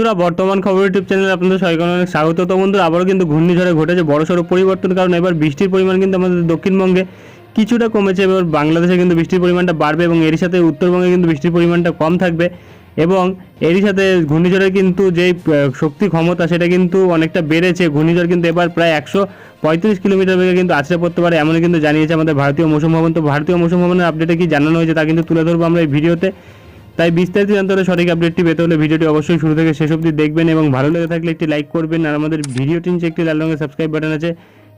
বন্ধুরা, বর্তমান খবর ইউটিউব চ্যানেলে আপনাদের সবাইকে অনেক স্বাগত। তো বন্ধুরা, আবারও কিন্তু ঘূর্ণিঝড়ে ঘটেছে বড়সড় পরিবর্তন, কারণ এবার বৃষ্টির পরিমাণ কিন্তু আমাদের দক্ষিণবঙ্গে কিছুটা কমেছে। এবার বাংলাদেশে কিন্তু বৃষ্টির পরিমাণটা বাড়বে এবং এরই সাথে উত্তরবঙ্গে কিন্তু বৃষ্টির পরিমাণটা কম থাকবে এবং এরই সাথে ঘূর্ণিঝড়ের কিন্তু যেই শক্তি ক্ষমতা সেটা কিন্তু অনেকটা বেড়েছে। ঘূর্ণিঝড় কিন্তু এবার প্রায় একশো পঁয়ত্রিশ কিলোমিটার বেগে কিন্তু আছড়ে পড়তে পারে, এমনই কিন্তু জানিয়েছে আমাদের ভারতীয় মৌসুম ভবন। তো ভারতীয় মৌসুম ভবনের আপডেটে কি জানানো হয়েছে তা কিন্তু তুলে ধরবো আমরা এই ভিডিওতে। তাই বিস্তারিত জানতে হলে সঠিক আপডেটটি পেতে হলে ভিডিওটি অবশ্যই শুরু থেকে শেষ অবধি দেখবেন এবং ভালো লেগে থাকলে একটি লাইক করবেন। আর আমাদের ভিডিওটি নিচে একটি লাল রঙের সাবস্ক্রাইব বাটন আছে,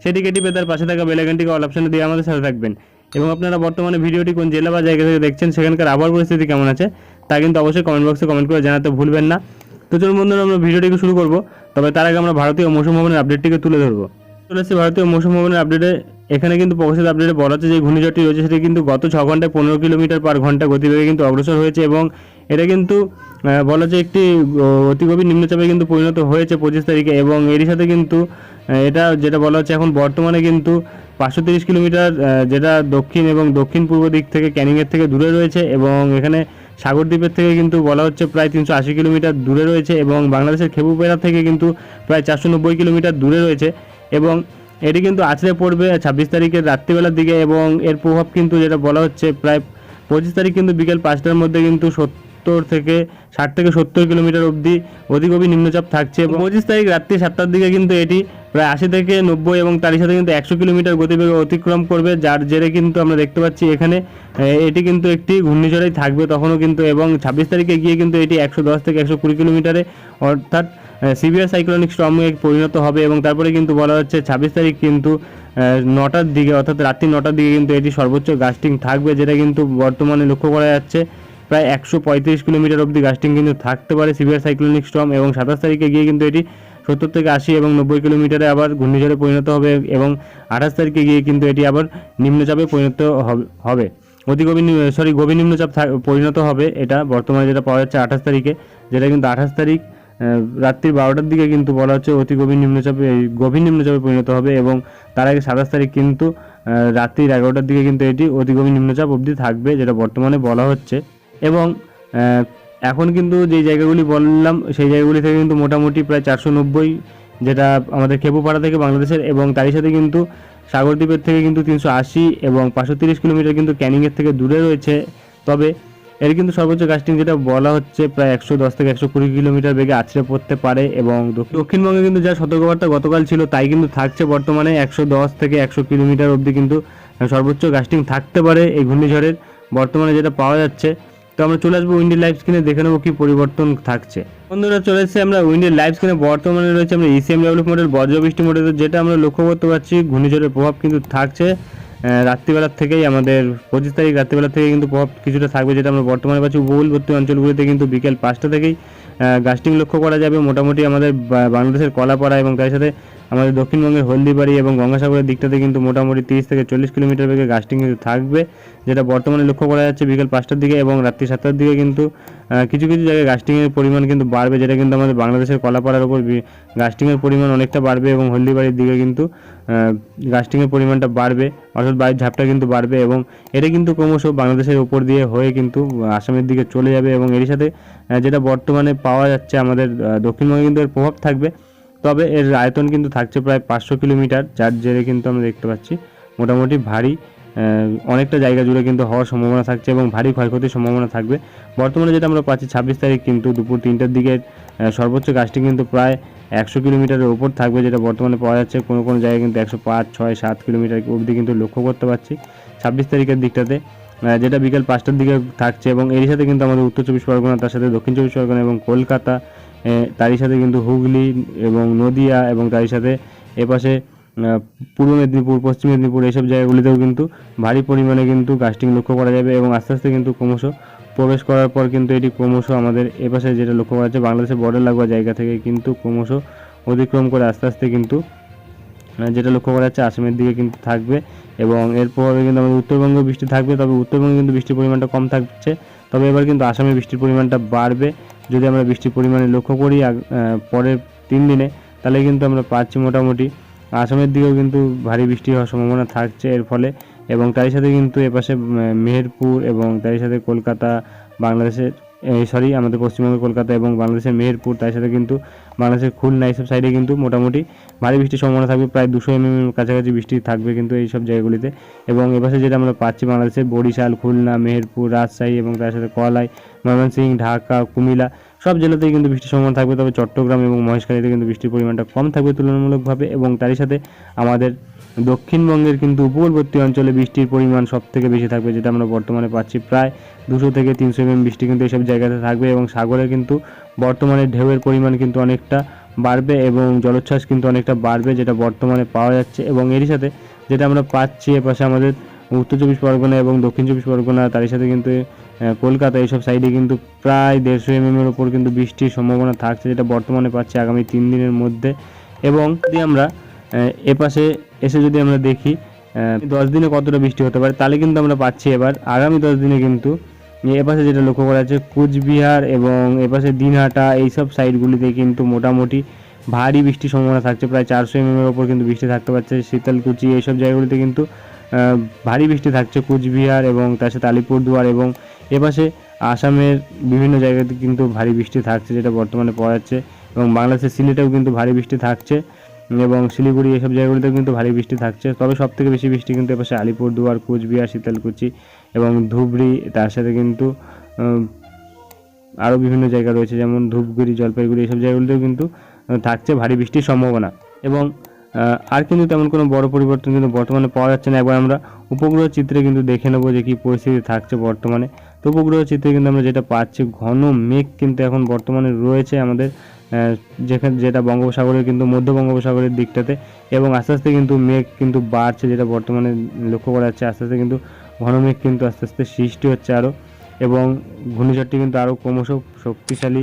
সেটিকে টিপে তার পাশে থাকা বেলাইকনটিকে অল অপশনে দিয়ে আমাদের সাথে থাকবেন। এবং আপনারা বর্তমানে ভিডিওটি কোন জেলা বা জায়গা থেকে দেখছেন, সেখানকার আবার পরিস্থিতি কেমন আছে, তা কিন্তু অবশ্যই কমেন্ট বক্সে কমেন্ট করে জানাতে ভুলবেন না। তো চলুন বন্ধুরা, আমরা ভিডিওটিকে শুরু করব। তবে তার আগে আমরা ভারতীয় মৌসুম ভবনের আপডেটটিকে তুলে ধরবো। চলে এসেছি ভারতীয় মৌসুম ভবনের আপডেটে এখানে কিন্তু প্রকাশিত আপডেটে বলা হচ্ছে যে ঘূর্ণিঝড়টি রয়েছে সেটি কিন্তু গত ছ ঘন্টায় পনেরো কিলোমিটার পার ঘণ্টা গতিবেগে কিন্তু অগ্রসর হয়েছে এবং এটা কিন্তু বলা হচ্ছে একটি আহ, অতি গভীর নিম্নচাপে কিন্তু পরিণত হয়েছে পঁচিশ তারিখে এবং এরই সাথে কিন্তু এটা যেটা বলা হচ্ছে এখন বর্তমানে কিন্তু পাঁচশো তিরিশ কিলোমিটার যেটা দক্ষিণ এবং দক্ষিণ পূর্ব দিক থেকে ক্যানিংয়ের থেকে দূরে রয়েছে এবং এখানে সাগরদ্বীপের থেকে কিন্তু বলা হচ্ছে প্রায় তিনশো আশি কিলোমিটার দূরে রয়েছে এবং বাংলাদেশের খেপুপেড়া থেকে কিন্তু প্রায় চারশো নব্বই কিলোমিটার দূরে রয়েছে এবং এটি কিন্তু আছড়ে পড়বে ছাব্বিশ তারিখের রাত্রিবেলার দিকে এবং এর প্রভাব কিন্তু যেটা বলা হচ্ছে প্রায় পঁচিশ তারিখ কিন্তু বিকেল পাঁচটার মধ্যে কিন্তু সত্তর থেকে ষাট থেকে সত্তর কিলোমিটার অবধি অতি গভীর নিম্নচাপ থাকছে এবং পঁচিশ তারিখ রাত্রি সাতটার দিকে কিন্তু এটি প্রায় আশি থেকে নব্বই এবং তারই সাথে কিন্তু একশো কিলোমিটার গতিবেগে অতিক্রম করবে, যার জেরে কিন্তু আমরা দেখতে পাচ্ছি এখানে এটি কিন্তু একটি ঘূর্ণিঝড়েই থাকবে তখনও কিন্তু এবং ছাব্বিশ তারিখে গিয়ে কিন্তু এটি একশো দশ থেকে একশো কুড়ি কিলোমিটারে, অর্থাৎ সিভিয়ার সাইক্লোনিক স্টর্মে পরিণত হবে এবং তারপরে কিন্তু বলা হচ্ছে ছাব্বিশ তারিখ কিন্তু নটার দিকে অর্থাৎ রাত্রি নটার দিকে কিন্তু এটি সর্বোচ্চ গাস্টিং থাকবে, যেটা কিন্তু বর্তমানে লক্ষ্য করা যাচ্ছে প্রায় একশো পঁয়ত্রিশ কিলোমিটার অবধি গাস্টিং কিন্তু থাকতে পারে সিভিয়ার সাইক্লোনিক স্টর্ম এবং সাতাশ তারিখে গিয়ে কিন্তু এটি সত্তর থেকে আশি এবং নব্বই কিলোমিটারে আবার ঘূর্ণিঝড়ে পরিণত হবে এবং আঠাশ তারিখে গিয়ে কিন্তু এটি আবার নিম্নচাপে পরিণত হবে- অতি গভীর সরি গভীর নিম্নচাপ পরিণত হবে, এটা বর্তমানে যেটা পাওয়া যাচ্ছে আঠাশ তারিখে, যেটা কিন্তু আঠাশ তারিখ আহ, রাত্রি বারোটার দিকে কিন্তু বলা হচ্ছে অতি গভীর নিম্নচাপে গভীর নিম্নচাপে পরিণত হবে এবং তার আগে সাতাশ তারিখ কিন্তু রাত্রির এগারোটার দিকে কিন্তু এটি অতি গভীর নিম্নচাপ অবধি থাকবে যেটা বর্তমানে বলা হচ্ছে। এবং এখন কিন্তু যে জায়গাগুলি বললাম সেই জায়গাগুলি থেকে কিন্তু মোটামুটি প্রায় চারশো নব্বই যেটা আমাদের খেপুপাড়া থেকে বাংলাদেশের এবং তারই সাথে কিন্তু সাগরদ্বীপের থেকে কিন্তু তিনশো আশি এবং পাঁচশো তিরিশ কিলোমিটার কিন্তু ক্যানিংয়ের থেকে দূরে রয়েছে। তবে এর কিন্তু সর্বোচ্চ কাস্টিং যেটা বলা হচ্ছে প্রায় একশো দশ থেকে একশো কুড়ি কিলোমিটার বেগে আছড়ে পড়তে পারে এবং দক্ষিণবঙ্গে কিন্তু যা সতর্কবার্তা গতকাল ছিল তাই কিন্তু থাকছে বর্তমানে একশো দশ থেকে একশো কিলোমিটার অবধি কিন্তু সর্বোচ্চ কাস্টিং থাকতে পারে এই ঘূর্ণিঝড়ের। বর্তমানে যেটা পাওয়া যাচ্ছে, তো আমরা চলে আসব উইন্ডি লাইভ স্ক্রিনে দেখে নেব কি পরিবর্তন থাকছে। বন্ধুরা, চলে এসেছি আমরা উইন্ডি লাইভ স্ক্রিনে বর্তমানে রয়েছে আমরা ইসিএম ডেভেলপ মডেল বজ্রবৃষ্টি মডেল যেটা আমরা লক্ষ্য করতে পারছি, ঘূর্ণিঝড়ের প্রভাব কিন্তু থাকছে। রাত্রিবেলার থেকেই আমাদের পঁচিশ তারিখ রাত্রিবেলা থেকে কিন্তু প্রভাব কিছুটা থাকবে, যেটা আমরা বর্তমানে পাচ্ছি উপকূলবর্তী অঞ্চলগুলিতে কিন্তু বিকেল পাঁচটা থেকেই গাস্টিং লক্ষ্য করা যাবে। মোটামুটি আমাদের বাংলাদেশের কলাপাড়া এবং তার সাথে আমাদের দক্ষিণবঙ্গের হলদিবাড়ি এবং গঙ্গাসাগরের দিকটাতে কিন্তু মোটামুটি তিরিশ থেকে চল্লিশ কিলোমিটার বেগে গাস্টিং কিন্তু থাকবে, যেটা বর্তমানে লক্ষ্য করা যাচ্ছে বিকেল পাঁচটার দিকে এবং রাত্রি সাতটার দিকে কিন্তু কিছু কিছু জায়গায় গাস্টিংয়ের পরিমাণ কিন্তু বাড়বে, যেটা কিন্তু আমাদের বাংলাদেশের কলাপাড়ার উপর গাস্টিংয়ের পরিমাণ অনেকটা বাড়বে এবং হলদিবাড়ির দিকে কিন্তু গাস্টিংয়ের পরিমাণটা বাড়বে, অর্থাৎ বায়ুর ঝাপটা কিন্তু বাড়বে এবং এটা কিন্তু ক্রমশ বাংলাদেশের উপর দিয়ে হয়ে কিন্তু আসামের দিকে চলে যাবে এবং এর সাথে যেটা বর্তমানে পাওয়া যাচ্ছে আমাদের দক্ষিণবঙ্গে কিন্তু এর প্রভাব থাকবে। তবে এর আয়তন কিন্তু থাকছে প্রায় পাঁচশো কিলোমিটার, যার জেরে কিন্তু আমরা দেখতে পাচ্ছি। মোটামুটি ভারী অনেকটা জায়গা জুড়ে কিন্তু হওয়ার সম্ভাবনা থাকছে এবং ভারী ক্ষয়ক্ষতির সম্ভাবনা থাকবে। বর্তমানে যেটা আমরা পাচ্ছি ছাব্বিশ তারিখ কিন্তু দুপুর তিনটার দিকে সর্বোচ্চ গাছটি কিন্তু প্রায় একশো কিলোমিটারের ওপর থাকবে, যেটা বর্তমানে পাওয়া যাচ্ছে কোনো কোনো জায়গায় কিন্তু একশো পাঁচ, ছয়, সাত কিলোমিটার অবধি কিন্তু লক্ষ্য করতে পারছি। ছাব্বিশ তারিখের দিকটাতে যেটা বিকেল পাঁচটার দিকে থাকছে এবং এর সাথে কিন্তু আমাদের উত্তর চব্বিশ পরগনা, তার সাথে দক্ষিণ চব্বিশ পরগনা এবং কলকাতা তারই সাথে কিন্তু হুগলি এবং নদিয়া এবং তারই সাথে এপাশে পূর্ব মেদিনীপুর, পশ্চিম মেদিনীপুর এইসব জায়গাগুলিতেও কিন্তু ভারী পরিমাণে কিন্তু গাস্টিং লক্ষ্য করা যাবে এবং আস্তে আস্তে কিন্তু ক্রমশ প্রবেশ করার পর কিন্তু এটি ক্রমশ আমাদের এপাশে যেটা লক্ষ্য করা যাচ্ছে বাংলাদেশের বর্ডার লাগোয়া জায়গা থেকে কিন্তু ক্রমশ অতিক্রম করে আস্তে আস্তে কিন্তু যেটা লক্ষ্য করা যাচ্ছে আসামের দিকে কিন্তু থাকবে এবং এর প্রভাবে কিন্তু আমাদের উত্তরবঙ্গে বৃষ্টি থাকবে, তবে উত্তরবঙ্গে কিন্তু বৃষ্টির পরিমাণটা কম থাকছে, তবে এবার কিন্তু আসামে বৃষ্টির পরিমাণটা বাড়বে। যদি আমরা বৃষ্টির পরিমাণে লক্ষ্য করি পরের তিন দিনে, তাহলে কিন্তু আমরা পাচ্ছি মোটামুটি। আসামের দিকেও কিন্তু ভারী বৃষ্টি হওয়ার সম্ভাবনা থাকছে এর ফলে, এবং তারই সাথে কিন্তু এপাশে মেহেরপুর এবং তারই সাথে কলকাতা, বাংলাদেশের সরি আমাদের পশ্চিমবঙ্গ কলকাতা এবং বাংলাদেশের মেহেরপুর, তার সাথে কিন্তু বাংলাদেশের খুলনা এইসব সাইডে কিন্তু মোটামুটি ভারী বৃষ্টির সম্ভাবনা থাকবে, প্রায় দুশো এম এর কাছাকাছি বৃষ্টি থাকবে কিন্তু এই সব জায়গাগুলিতে। এবং এপাশে যেটা আমরা পাচ্ছি বাংলাদেশের বরিশাল, খুলনা, মেহেরপুর, রাজশাহী এবং তার সাথে কলাই ময়মনসিংহ ঢাকা, কুমিল্লা, সব জেলাতেই কিন্তু বৃষ্টির সম্ভাবনা থাকবে। তবে চট্টগ্রাম এবং মহেশখালীতে কিন্তু বৃষ্টির পরিমাণটা কম থাকবে তুলনামূলকভাবে এবং তারই সাথে আমাদের দক্ষিণবঙ্গের কিন্তু উপকূলবর্তী অঞ্চলে বৃষ্টির পরিমাণ সব থেকে বেশি থাকবে, যেটা আমরা বর্তমানে পাচ্ছি প্রায় দুশো থেকে তিনশো এম বৃষ্টি কিন্তু এইসব জায়গাতে থাকবে এবং সাগরে কিন্তু বর্তমানে ঢেউয়ের পরিমাণ কিন্তু অনেকটা বাড়বে এবং জলোচ্ছ্বাস কিন্তু অনেকটা বাড়বে যেটা বর্তমানে পাওয়া যাচ্ছে এবং এরই সাথে যেটা আমরা পাচ্ছি এপাশে আমাদের উত্তর চব্বিশ পরগনা এবং দক্ষিণ চব্বিশ পরগনা, তারই সাথে কিন্তু কলকাতা এইসব সাইডে কিন্তু প্রায় দেড়শো এম এর ওপর কিন্তু বৃষ্টির সম্ভাবনা থাকছে যেটা বর্তমানে পাচ্ছি আগামী তিন দিনের মধ্যে এবং যদি আমরা এপাশে এসে যদি আমরা দেখি দশ দিনে কতটা বৃষ্টি হতে পারে তাহলে কিন্তু আমরা পাচ্ছি এবার আগামী দশ দিনে কিন্তু এপাশে যেটা লক্ষ্য করা যাচ্ছে, কুচবিহার এবং এপাশে দিনহাটা, এইসব সাইডগুলিতে কিন্তু মোটামুটি ভারী বৃষ্টির সম্ভাবনা থাকছে। প্রায় চারশো এম এর ওপর কিন্তু বৃষ্টি থাকতে পারছে। শীতলকুচি, এইসব জায়গাগুলিতে কিন্তু ভারী বৃষ্টি থাকছে কুচবিহার এবং তার সাথে আলিপুরদুয়ার এবং এপাশে আসামের বিভিন্ন জায়গাতে কিন্তু ভারী বৃষ্টি থাকছে যেটা বর্তমানে পাওয়া যাচ্ছে এবং বাংলাদেশের সিলেটেও কিন্তু ভারী বৃষ্টি থাকছে এবং শিলিগুড়ি এসব জায়গাগুলিতেও কিন্তু ভারী বৃষ্টি থাকছে। তবে সব থেকে বেশি বৃষ্টি কিন্তু এপাশে আলিপুরদুয়ার, কুচবিহার, শীতলকুচি এবং ধুবড়ি, তার সাথে কিন্তু আরও বিভিন্ন জায়গা রয়েছে, যেমন ধূপগুড়ি, জলপাইগুড়ি, এসব জায়গাগুলিতেও কিন্তু থাকছে ভারী বৃষ্টির সম্ভাবনা। এবং আর কিন্তু তেমন কোনো বড় পরিবর্তন কিন্তু বর্তমানে পাওয়া যাচ্ছে না। একবার আমরা উপগ্রহ চিত্রে কিন্তু দেখে নেব যে কী পরিস্থিতি থাকছে বর্তমানে। তো উপগ্রহ চিত্রে কিন্তু আমরা যেটা পাচ্ছি, ঘন মেঘ কিন্তু এখন বর্তমানে রয়েছে আমাদের যেখানে, যেটা বঙ্গোপসাগরের কিন্তু মধ্য বঙ্গোপসাগরের দিকটাতে। এবং আস্তে আস্তে কিন্তু মেঘ কিন্তু বাড়ছে, যেটা বর্তমানে লক্ষ্য করা যাচ্ছে। আস্তে আস্তে কিন্তু ঘন মেঘ কিন্তু আস্তে আস্তে সৃষ্টি হচ্ছে আরও এবং ঘূর্ণিঝড়টি কিন্তু আরও ক্রমশ শক্তিশালী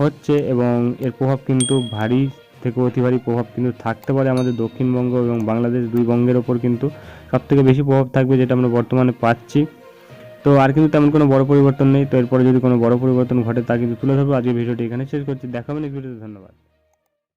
হচ্ছে, এবং এর প্রভাব কিন্তু ভারী থেকে অতি ভারী প্রভাব কিন্তু থাকতে পারে আমাদের দক্ষিণবঙ্গ এবং বাংলাদেশ দুই বঙ্গের ওপর কিন্তু সবথেকে বেশি প্রভাব থাকবে যেটা আমরা বর্তমানে পাচ্ছি। তো আর কিন্তু তেমন কোনো বড় পরিবর্তন নেই, তো এরপরে যদি কোনো বড় পরিবর্তন ঘটে তা কিন্তু তুলে ধরবো। আজকে ভিডিওটি এখানে শেষ করছি। দেখাবেন নেক্সট ভিডিওতে ধন্যবাদ।